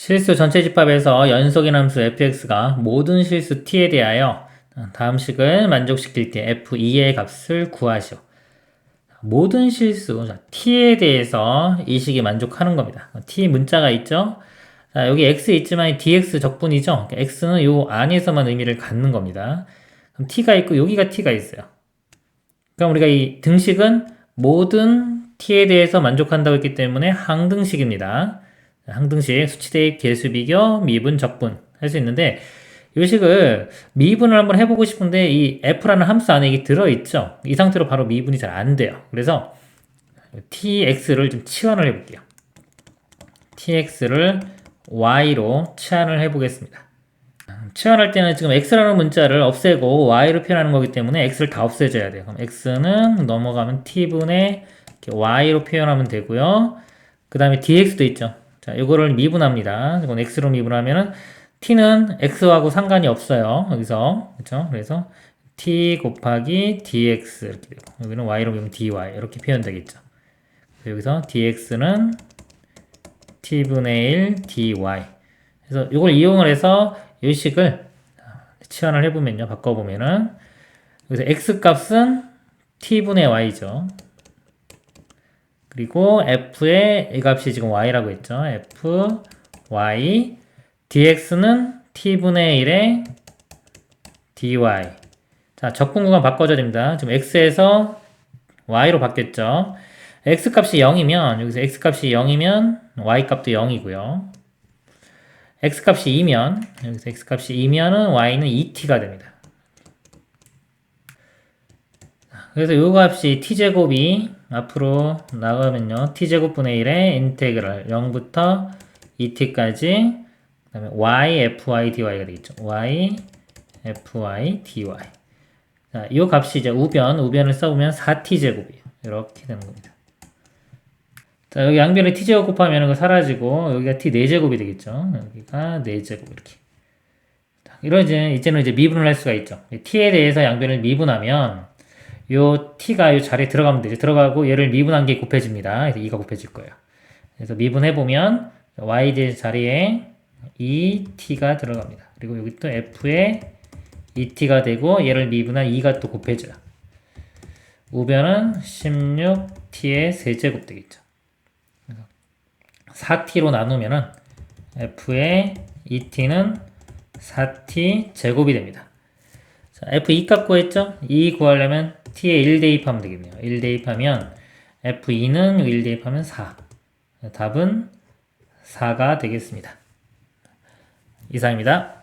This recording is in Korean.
실수 전체 집합에서 연속인 함수 fx가 모든 실수 t에 대하여 다음 식을 만족시킬 때 f2의 값을 구하시오. 모든 실수 자, t에 대해서 이 식이 만족하는 겁니다. t 문자가 있죠. 자, 여기 x 있지만 dx 적분이죠. x는 요 안에서만 의미를 갖는 겁니다. 그럼 t가 있고 여기가 t가 있어요. 그럼 우리가 이 등식은 모든 t에 대해서 만족한다고 했기 때문에 항등식입니다. 항등식, 수치 대입, 개수 비교, 미분, 적분 할 수 있는데 이 식을 미분을 한번 해보고 싶은데 이 f라는 함수 안에 이게 들어있죠. 이 상태로 바로 미분이 잘 안 돼요. 그래서 tx를 좀 치환을 해볼게요. tx를 y로 치환을 해보겠습니다. 치환할 때는 지금 x라는 문자를 없애고 y로 표현하는 거기 때문에 x를 다 없애줘야 돼요. 그럼 x는 넘어가면 t분의 y로 표현하면 되고요. 그 다음에 dx도 있죠. 자, 이거를 미분합니다. 이건 x로 미분하면은 t는 x하고 상관이 없어요. 여기서 그렇죠? 그래서 t 곱하기 dx 이렇게 되고 여기는 y로 미분 dy 이렇게 표현되겠죠. 여기서 dx는 t분의 1 dy 그래서 이걸 이용을 해서 이 식을 치환을 해보면요. 바꿔보면은 여기서 x 값은 t분의 y죠. 그리고 f의 이 값이 지금 y라고 했죠. f, y, dx는 t분의 1의 dy. 자, 적분 구간 바꿔줘야 됩니다. 지금 x에서 y로 바뀌었죠. x 값이 0이면, 여기서 x 값이 0이면 y 값도 0이고요. x 값이 2면, 여기서 x 값이 2면은 y는 2t가 됩니다. 그래서 이 값이 t제곱이 앞으로 나가면요. t제곱분의 1의 인테그랄 0부터 2t까지 그 다음에 y, fy, dy가 되겠죠. y, fy, dy 자, 이 값이 이제 우변, 우변을 써보면 4t제곱이에요. 이렇게 되는 겁니다. 자, 여기 양변에 t제곱 곱하면 이거 사라지고 여기가 t 4제곱이 되겠죠. 여기가 4제곱 이렇게. 이런 이제 이제는 이제 미분을 할 수가 있죠. t에 대해서 양변을 미분하면 요 t가 요 자리에 들어가면 되죠. 들어가고 얘를 미분한 게 곱해집니다. 그래서 2가 곱해질 거예요. 그래서 미분해 보면 y 대 자리에 2t가 들어갑니다. 그리고 여기 또 f에 2t가 되고 얘를 미분한 2가 또 곱해져요. 우변은 16t의 세제곱 되겠죠. 4t로 나누면은 f의 2t는 4t 제곱이 됩니다. 자, f2 값 구했죠? 2 구하려면 t에 1 대입하면 되겠네요. 1 대입하면 f2는 1 대입하면 4. 답은 4가 되겠습니다. 이상입니다.